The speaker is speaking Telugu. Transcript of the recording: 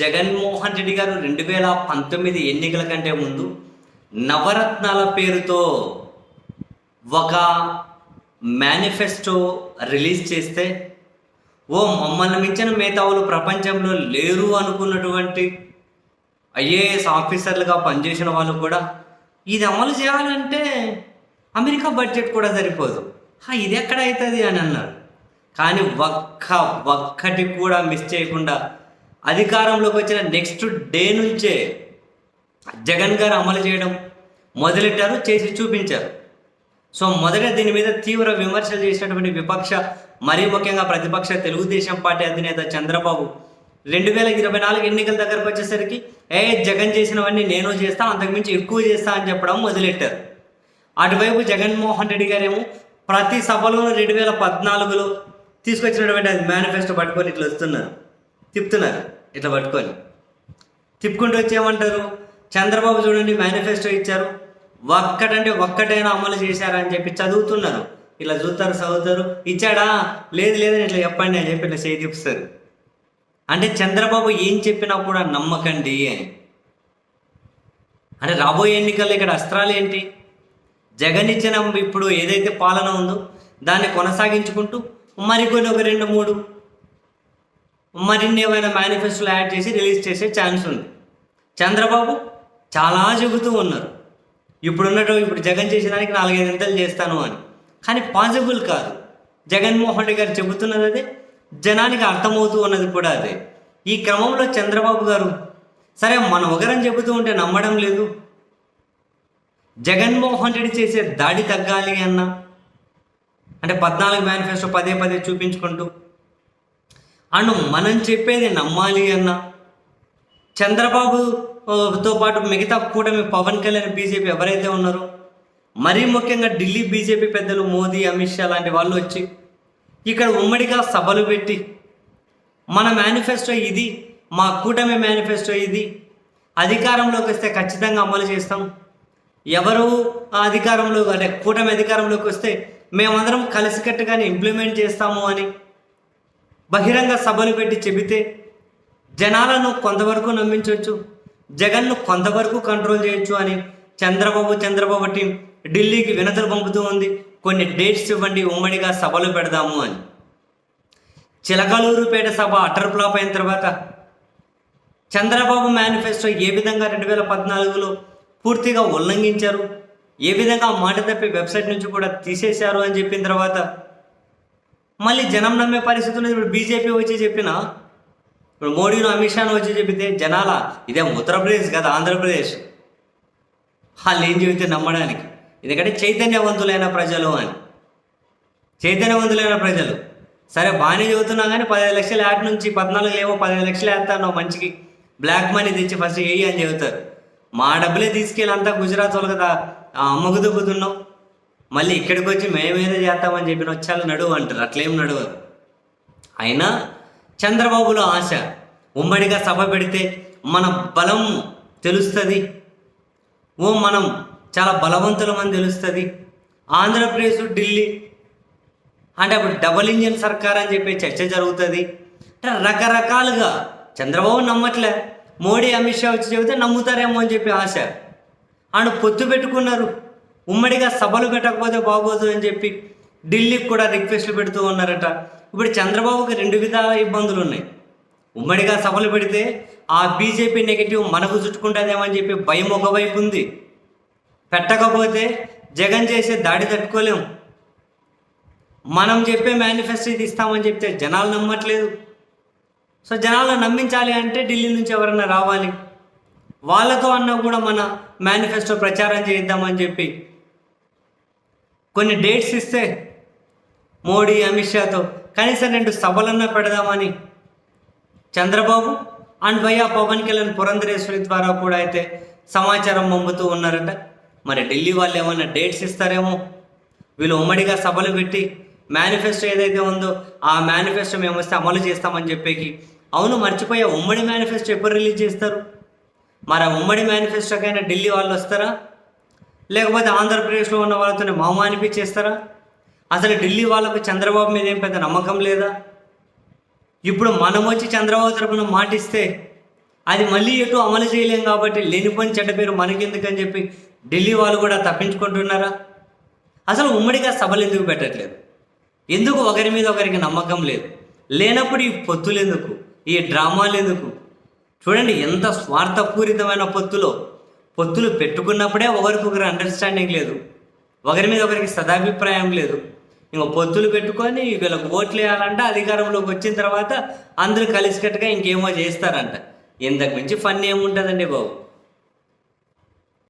జగన్మోహన్ రెడ్డి గారు రెండు వేల పంతొమ్మిది ఎన్నికల కంటే ముందు నవరత్నాల పేరుతో ఒక మేనిఫెస్టో రిలీజ్ చేస్తే ఓ మమ్మల్ని మించిన మేధావులు ప్రపంచంలో లేరు అనుకున్నటువంటి ఐఏఎస్ ఆఫీసర్లుగా పనిచేసిన వాళ్ళు కూడా ఇది అమలు చేయాలంటే అమెరికా బడ్జెట్ కూడా సరిపోదు. హా, ఇది ఎక్కడ అవుతుంది అని అన్నారు. కానీ ఒక్క ఒక్కటి కూడా మిస్ చేయకుండా అధికారంలోకి వచ్చిన నెక్స్ట్ డే నుంచే జగన్ గారు అమలు చేయడం మొదలెట్టారు చేసి చూపించారు. సో మొదట దీని మీద తీవ్ర విమర్శలు చేసినటువంటి విపక్ష మరీ ముఖ్యంగా ప్రతిపక్ష తెలుగుదేశం పార్టీ అధినేత చంద్రబాబు రెండు వేల ఇరవై నాలుగు ఎన్నికల దగ్గరకు వచ్చేసరికి ఏ జగన్ చేసినవన్నీ నేను చేస్తా అంతకుమించి ఎక్కువ చేస్తా అని చెప్పడం మొదలెట్టారు. అటువైపు జగన్మోహన్ రెడ్డి గారేమో ప్రతి సభలోనూ రెండు వేల పద్నాలుగులో తీసుకొచ్చినటువంటి మేనిఫెస్టో పట్టుకొని ఇట్లా వస్తున్నారు. తిప్పుతున్నారు. ఇట్లా పట్టుకొని. తిప్పుకుంటూ వచ్చి ఏమంటారు చంద్రబాబు చూడండి మేనిఫెస్టో ఇచ్చారు. ఒక్కటంటే ఒక్కటైనా అమలు చేశారని చెప్పి చదువుతున్నారు. ఇలా చూస్తారు చదువుతారు. ఇచ్చాడా? లేదు లేదని ఇట్లా చెప్పండి అని చెప్పి ఇట్లా చేయి అంటే చంద్రబాబు ఏం చెప్పినా కూడా నమ్మకండి అని. అంటే రాబోయే ఎన్నికల్లో ఇక్కడ అస్త్రాలు ఏంటి? జగన్ ఇచ్చిన ఇప్పుడు ఏదైతే పాలన ఉందో దాన్ని కొనసాగించుకుంటూ మరికొన్ని ఒక రెండు మూడు మరిన్ని ఏమైనా మేనిఫెస్టోలు యాడ్ చేసి రిలీజ్ చేసే ఛాన్స్ ఉంది. చంద్రబాబు చాలా చెబుతూ ఉన్నారు. ఇప్పుడున్నట్టు ఇప్పుడు జగన్ చేసేదానికి నాలుగైదు ఇంతలు చేస్తాను అని. కానీ పాసిబుల్ కాదు. జగన్మోహన్ రెడ్డి గారు చెబుతున్నది అదే. జనానికి అర్థమవుతూ ఉన్నది కూడా అదే. ఈ క్రమంలో చంద్రబాబు గారు సరే మన ఒకరని చెబుతూ ఉంటే నమ్మడం లేదు. జగన్మోహన్ రెడ్డి చేసే దాడి తగ్గాలి అన్న. అంటే పద్నాలుగు మేనిఫెస్టో పదే పదే చూపించుకుంటూ అండ్ మనం చెప్పేది నమ్మాలి అన్న. చంద్రబాబుతో పాటు మిగతా కూటమి పవన్ కళ్యాణ్ బీజేపీ ఎవరైతే ఉన్నారో మరీ ముఖ్యంగా ఢిల్లీ బీజేపీ పెద్దలు మోదీ అమిత్ షా లాంటి వాళ్ళు వచ్చి ఇక్కడ ఉమ్మడిగా సభలు పెట్టి మన మేనిఫెస్టో ఇది మా కూటమి మేనిఫెస్టో ఇది అధికారంలోకి వస్తే ఖచ్చితంగా అమలు చేస్తాం. ఎవరు ఆ అధికారంలో అంటే కూటమి అధికారంలోకి వస్తే మేమందరం కలిసికట్టుగానే ఇంప్లిమెంట్ చేస్తాము అని బహిరంగ సభలు పెట్టి చెబితే జనాలను కొంతవరకు నమ్మించవచ్చు జగన్ను కొంతవరకు కంట్రోల్ చేయొచ్చు అని చంద్రబాబు చంద్రబాబు టీం ఢిల్లీకి వినతులు పంపుతూ ఉంది. కొన్ని డేట్స్ ఇవ్వండి ఉమ్మడిగా సభలు పెడదాము అని. చిలకలూరుపేట సభ అటర్ ఫ్లాప్ అయిన తర్వాత చంద్రబాబు మేనిఫెస్టో ఏ విధంగా రెండు వేల పద్నాలుగులో పూర్తిగా ఉల్లంఘించారు ఏ విధంగా మాట తప్పి వెబ్సైట్ నుంచి కూడా తీసేశారు అని చెప్పిన తర్వాత మళ్ళీ జనం నమ్మే పరిస్థితి ఉన్నది. ఇప్పుడు బీజేపీ వచ్చి చెప్పిన ఇప్పుడు మోడీను అమిత్ షాను వచ్చి చెప్పితే జనాల ఇదే ఉత్తరప్రదేశ్ కదా ఆంధ్రప్రదేశ్. వాళ్ళు ఏం చెబితే నమ్మడానికి. ఎందుకంటే చైతన్యవంతులైన ప్రజలు అని. చైతన్యవంతులైన ప్రజలు. సరే బాగానే చదువుతున్నా కానీ పదిహేను లక్షలు యాడ్ నుంచి పద్నాలుగు లేవో పదిహేను లక్షలు వేస్తాను మంచికి. బ్లాక్ మనీ తెచ్చి ఫస్ట్ వేయి అని చెబుతారు. మా డబ్బులే తీసుకెళ్ళి అంతా గుజరాత్ వాళ్ళు కదా ఆ అమ్మకు మళ్ళీ ఇక్కడికి వచ్చి మేమేదో చేస్తామని చెప్పిన వచ్చాను నడువు అంటారు. అట్లేం నడువరు అయినా చంద్రబాబులో ఆశ. ఉమ్మడిగా సభ పెడితే మన బలం తెలుస్తుంది. ఓ మనం చాలా బలవంతులమని తెలుస్తుంది. ఆంధ్రప్రదేశ్ ఢిల్లీ అంటే అప్పుడు డబుల్ ఇంజిన్ సర్కార్ అని చెప్పి చర్చ జరుగుతుంది. అంటే రకరకాలుగా చంద్రబాబు నమ్మట్లే. మోడీ అమిత్ షా వచ్చి చెబితే నమ్ముతారేమో అని చెప్పి ఆశ. అండ్ పొత్తు పెట్టుకున్నారు. ఉమ్మడిగా సభలు పెట్టకపోతే బాగోదు అని చెప్పి ఢిల్లీకి కూడా రిక్వెస్ట్లు పెడుతూ ఉన్నారట. ఇప్పుడు చంద్రబాబుకి రెండు విధాల ఇబ్బందులు ఉన్నాయి. ఉమ్మడిగా సభలు పెడితే ఆ బీజేపీ నెగిటివ్ మనకు చుట్టుకుంటుందేమని చెప్పి భయం ఒకవైపు ఉంది. పెట్టకపోతే జగన్ చేసే దాడి తట్టుకోలేం. మనం చెప్పే మేనిఫెస్టో ఇది ఇస్తామని చెప్తే జనాలు నమ్మట్లేదు. సో జనాలను నమ్మించాలి అంటే ఢిల్లీ నుంచి ఎవరైనా రావాలి. వాళ్ళతో అన్నా కూడా మన మేనిఫెస్టో ప్రచారం చేద్దామని చెప్పి కొన్ని డేట్స్ ఇస్తే మోడీ అమిత్ షాతో కనీసం రెండు సభలన్నా పెడదామని. చంద్రబాబు అండ్ వైయా పవన్ కళ్యాణ్ పురంధరేశ్వరి ద్వారా కూడా అయితే సమాచారం పంపుతూ ఉన్నారట. మరి ఢిల్లీ వాళ్ళు ఏమైనా డేట్స్ ఇస్తారేమో? వీళ్ళు ఉమ్మడిగా సభలు పెట్టి మేనిఫెస్టో ఏదైతే ఉందో ఆ మేనిఫెస్టో మేము వస్తే అమలు చేస్తామని చెప్పేకి. అవును మర్చిపోయా ఉమ్మడి మేనిఫెస్టో ఎప్పుడు రిలీజ్ చేస్తారు? మరి ఆ ఉమ్మడి మేనిఫెస్టోకైనా ఢిల్లీ వాళ్ళు వస్తారా? లేకపోతే ఆంధ్రప్రదేశ్లో ఉన్న వాళ్ళతోనే మామ అనిపించేస్తారా? అసలు ఢిల్లీ వాళ్ళకు చంద్రబాబు మీద ఏం పెద్ద నమ్మకం లేదా? ఇప్పుడు మనం వచ్చి చంద్రబాబు తరపున మాటిస్తే అది మళ్ళీ ఎటు అమలు చేయలేం కాబట్టి లేనిపోని చెడ్డ పేరు మనకెందుకని చెప్పి ఢిల్లీ వాళ్ళు కూడా తప్పించుకుంటున్నారా? అసలు ఉమ్మడిగా సభలు ఎందుకు పెట్టట్లేదు? ఎందుకు ఒకరి మీద ఒకరికి నమ్మకం లేదు? లేనప్పుడు ఈ పొత్తులు ఎందుకు ఈ డ్రామాలు ఎందుకు చూడండి ఎంత స్వార్థపూరితమైన పొత్తులో పొత్తులు పెట్టుకున్నప్పుడే ఒకరికొకరు అండర్స్టాండింగ్ లేదు. ఒకరి మీద ఒకరికి సదాభిప్రాయం లేదు. ఇంకో పొత్తులు పెట్టుకొని వీళ్ళకి ఓట్లు వేయాలంట అధికారంలోకి వచ్చిన తర్వాత అందరూ కలిసికట్టుగా ఇంకేమో చేస్తారంట. ఇంతకు మించి ఫన్ ఏముంటుందండి బాబు?